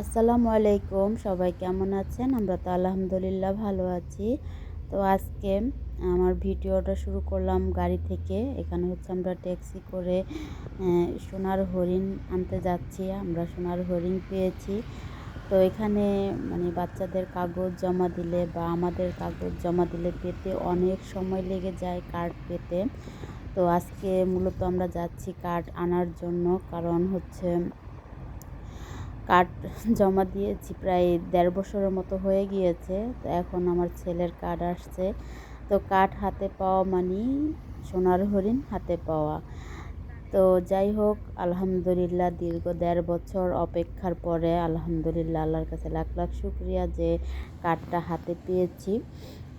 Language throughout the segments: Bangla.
আসসালামু আলাইকুম, সবাই কেমন আছেন? আমরা তো আলহামদুলিল্লাহ ভালো আছি। তো আজকে আমার ভিডিওটা শুরু করলাম গাড়ি থেকে। এখানে হচ্ছে আমরা ট্যাক্সি করে সোনার হরিণ আনতে যাচ্ছি। আমরা সোনার হরিণ পেয়েছি। তো এখানে মানে বাচ্চাদের কাগজ জমা দিলে বা আমাদের কাগজ জমা দিলে পেতে অনেক সময় লেগে যায় কার্ড পেতে। তো আজকে মূলত আমরা যাচ্ছি কার্ড আনার জন্য। কারণ হচ্ছে কার্ড জমা দিয়েছি, প্রায় দেড় বছরের মতো হয়ে গিয়েছে। তো এখন আমার ছেলের কার্ড আসছে। তো কার্ড হাতে পাওয়া মানেই সোনার হরিণ হাতে পাওয়া। তো যাই হোক, আলহামদুলিল্লাহ দীর্ঘ দেড় বছর অপেক্ষার পরে আলহামদুলিল্লাহ, আল্লাহর কাছে লাখ লাখ শুক্রিয়া যে কার্ডটা হাতে পেয়েছি।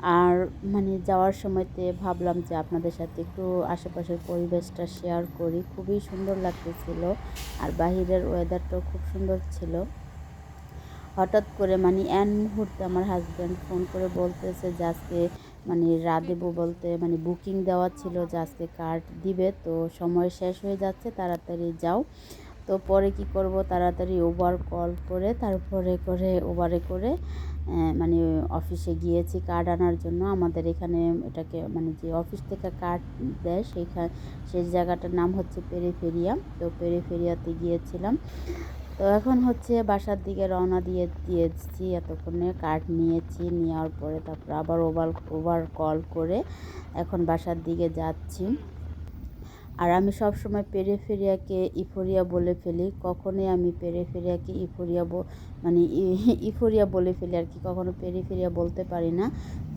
আর মানে যাওয়ার সময়তে ভাবলাম যে আপনাদের সাথে একটু আশেপাশের পরিবেশটা শেয়ার করি। খুবই সুন্দর লাগতেছিল আর বাহিরের ওয়েদারটাও খুব সুন্দর ছিল। হঠাৎ করে মানে এন মুহূর্তে আমার হাজব্যান্ড ফোন করে বলতেছে যে আজকে মানে রা দেবো বলতে মানে বুকিং দেওয়া ছিল যে আজকে কার্ড দিবে, তো সময় শেষ হয়ে যাচ্ছে, তাড়াতাড়ি যাও। তো পরে কি করব? তাড়াতাড়ি ওভার কল করে, তারপরে করে ওভারে করে মানে অফিসে গিয়েছি কার্ড আনার জন্য। আমাদের এখানে এটাকে মানে যে অফিস থেকে কার্ড দেয় সেইখানে সেই জায়গাটার নাম হচ্ছে পেরিফেরিয়া তো পেরিফেরিয়াতে গিয়েছিলাম। তো এখন হচ্ছে বাসার দিকে রওনা দিয়ে, দিয়েছি, এতক্ষণে কার্ড নিয়েছি। নেওয়ার পরে তারপর আবার ওভার ওভার কল করে এখন বাসার দিকে যাচ্ছি। আর আমি সব সময় পেরেফেরিয়াকে ইফোরিয়া বলে ফেলি, কখনোই আমি পেরেফেরিয়াকে ইফোরিয়া মানে ইফোরিয়া বলে ফেলি আর কি, কখনো পেরিফেরিয়া বলতে পারি না।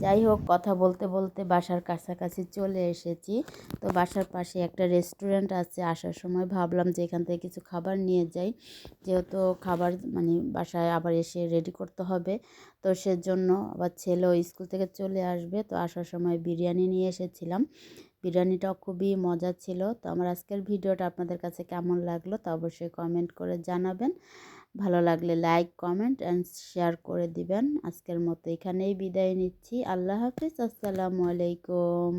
যাই হোক, কথা বলতে বলতে বাসার কাছাকাছি চলে এসেছি। তো বাসার পাশে একটা রেস্টুরেন্ট আছে, আসার সময় ভাবলাম যে এখান থেকে কিছু খাবার নিয়ে যাই। যেহেতু খাবার মানে বাসায় আবার এসে রেডি করতে হবে, তো সেজন্য আবার ছেলেও স্কুল থেকে চলে আসবে। তো আসার সময় বিরিয়ানি নিয়ে এসেছিলাম। বিরিয়ানিটাও খুবই মজা ছিল। তো আমার আজকের ভিডিওটা আপনাদের কাছে কেমন লাগল তা অবশ্যই কমেন্ট করে জানাবেন। ভালো লাগলে লাইক কমেন্ট অ্যান্ড শেয়ার করে দিবেন। আজকের মতো এখানেই বিদায় নিচ্ছি। আল্লাহ হাফিজ, আসসালামু আলাইকুম।